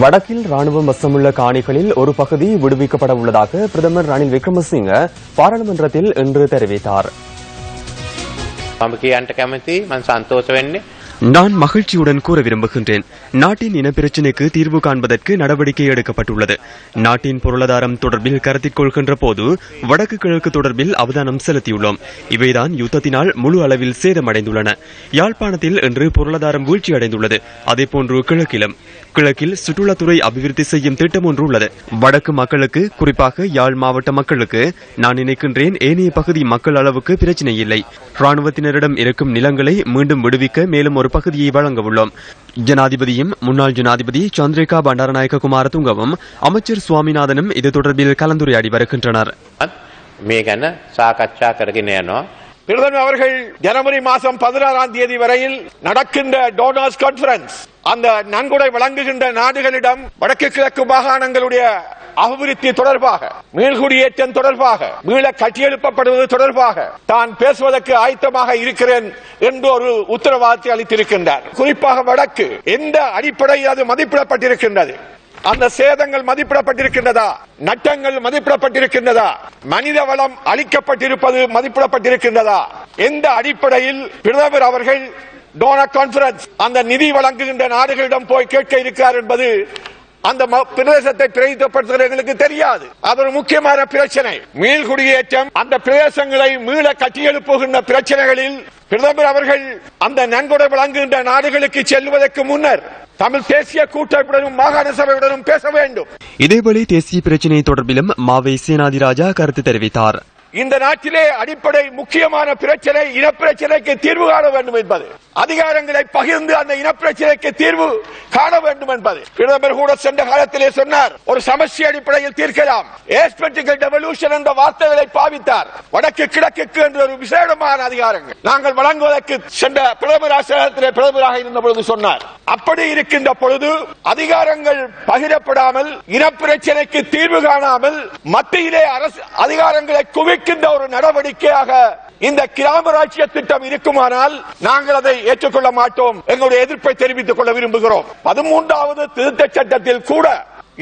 வடக்கில் ராணுவம் வசமுள்ள காணிகளில் ஒரு பகுதி விடுவிக்கப்பட உள்ளதாக பிரதமர் ரணில் விக்ரமசிங்க பாராளுமன்றத்தில் இன்று தெரிவித்தார். நான் மகிழ்ச்சியுடன் கூற விரும்புகின்றேன். நாட்டின் இனப்பிரச்சினைக்கு தீர்வு காண்பதற்கு நடவடிக்கை எடுக்கப்பட்டுள்ளது. நாட்டின் பொருளாதாரம் தொடர்பில் கருத்தில் கொள்கின்ற போது வடக்கு கிழக்கு தொடர்பில் அவதானம் செலுத்தியுள்ளோம். இவைதான் யுத்தத்தினால் முழு அளவில் சேதமடைந்துள்ளன. யாழ்ப்பாணத்தில் இன்று பொருளாதாரம் வீழ்ச்சியடைந்துள்ளது. அதேபோன்று கிழக்கிலும். கிழக்கில் சுற்றுலாத்துறை அபிவிருத்தி செய்யும் திட்டம் ஒன்று உள்ளது. வடக்கு மக்களுக்கு குறிப்பாக யாழ் மாவட்ட மக்களுக்கு நான் நினைக்கின்றேன் ஏனைய பகுதி மக்கள் அளவுக்கு பிரச்சனை இல்லை. ராணுவத்தினரிடம் இருக்கும் நிலங்களை மீண்டும் விடுவிக்க மேலும் ஒரு பகுதியை வழங்கவுள்ளோம். ஜனாதிபதியும் முன்னாள் ஜனாதிபதி சந்திரிகா பண்டாரநாயக்க குமார குமாரதுங்கவும் அமைச்சர் சுவாமிநாதனும் இது தொடர்பில் கலந்துரையாடி வருகின்றனர். பிரதமர் அவர்கள் ஜனவரி மாதம் பதினாறாம் தேதி வரையில் நடக்கின்ற டோனர்ஸ் கான்பரன்ஸ் அந்த நன்கொடை வழங்குகின்ற நாடுகளிடம் வடக்கு கிழக்கு மாகாணங்களுடைய அபிவிருத்தி தொடர்பாக மீள்குடியேற்றம் தொடர்பாக மீள கட்டியெழுப்பப்படுவது தொடர்பாக தான் பேசுவதற்கு ஆயத்தமாக இருக்கிறேன் என்று ஒரு உத்தரவாதத்தை அளித்திருக்கின்றார். குறிப்பாக வடக்கு எந்த அடிப்படையில் அது மதிப்பிடப்பட்டிருக்கின்றது? அந்த சேதங்கள் மதிப்பிடப்பட்டிருக்கின்றதா? நட்டங்கள் மதிப்பிடப்பட்டிருக்கின்றதா? மனித வளம் அளிக்கப்பட்டிருப்பது மதிப்பிடப்பட்டிருக்கின்றதா? எந்த அடிப்படையில் பிரதமர் அவர்கள் டோனா கான்பரன்ஸ் அந்த நிதி வழங்குகின்ற நாடுகளிடம் போய் கேட்க இருக்கிறார் என்பது அந்த ம- பிரதேசத்தை பிரதிநிதித்துவப்படுத்துகிற எங்களுக்கு தெரியாது. அது ஒரு முக்கியமான பிரச்சனை. மீள்குடியேற்றம் அந்த பிரதேசங்களை மீள கட்டியெழுப்புகின்ற பிரச்சனைகளில் பிரதமர் அவர்கள் அந்த நன்கொடை வழங்குகின்ற நாடுகளுக்கு செல்வதற்கு முன்னர் தமிழ் தேசிய கூட்டமைப்புடனும் மாகாண சபையுடனும் பேச வேண்டும். இதேபோல தேசிய பிரச்சினை தொடர்பிலும் மாவை சேனாதிராஜா கருத்து தெரிவித்தார். இந்த நாட்டிலே அடிப்படை முக்கியமான பிரச்சனை இனப்பிரச்சனைக்கு தீர்வு காண வேண்டும் என்பது. அதிகாரங்களை பகிர்ந்து அந்த இனப்பிரச்சனைக்கு தீர்வு காண வேண்டும் என்பது. பிரதமர் கூட சென்ற காலத்திலே சொன்னார் ஒரு சமஸ்ய அடிப்படையில் தீர்க்கலாம். டெவல்யூஷன் என்ற வார்த்தைகளை பாவித்தார். வடக்கு கிழக்கு என்ற ஒரு விசேடமான அதிகாரங்கள். நாங்கள் வழங்குவதற்கு சென்ற பிரதமர் ஆசிரியத்திலே பிரதமராக இருந்த பொழுது சொன்னார் அப்படி இருக்கின்ற பொழுது அதிகாரங்கள் பகிரப்படாமல் இனப்பிரச்சனைக்கு தீர்வு காணாமல் மத்தியிலே அரசு அதிகாரங்களை இருக்கின்ற ஒரு நடவடிக்கையாக இந்த கிராமராட்சிய திட்டம் இருக்குமானால் நாங்கள் அதை ஏற்றுக்கொள்ள மாட்டோம். எங்களுடைய எதிர்ப்பை தெரிவித்துக் கொள்ள விரும்புகிறோம். பதிமூன்றாவது திருத்த சட்டத்தில் கூட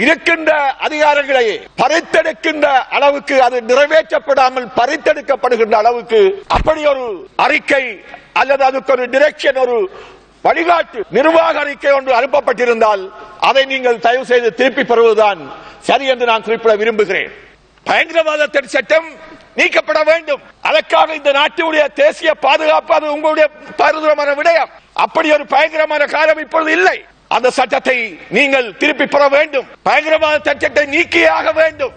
இருக்கின்ற அதிகாரங்களை பறித்தெடுக்கின்ற அளவுக்கு அது நிறைவேற்றப்படாமல் பறித்தெடுக்கப்படுகின்ற அளவுக்கு அப்படி ஒரு அறிக்கை அல்லது அதுக்கு ஒரு டிரெக்ஷன் ஒரு வழிகாட்டு நிர்வாக அறிக்கை ஒன்று அனுப்பப்பட்டிருந்தால் அதை நீங்கள் தயவு செய்து திருப்பி பெறுவதுதான் சரி என்று நான் குறிப்பிட விரும்புகிறேன். பயங்கரவாத சட்டம் நீக்கப்பட வேண்டும். அதற்காக இந்த நாட்டினுடைய தேசிய பாதுகாப்பு அது உங்களுடைய பாரதூரமான விடயம். அப்படி ஒரு பயங்கரமான காலம் இப்பொழுது இல்லை. அந்த சட்டத்தை நீங்கள் திருப்பி பெற வேண்டும். பயங்கரவாத சட்டத்தை நீக்கியாக வேண்டும்.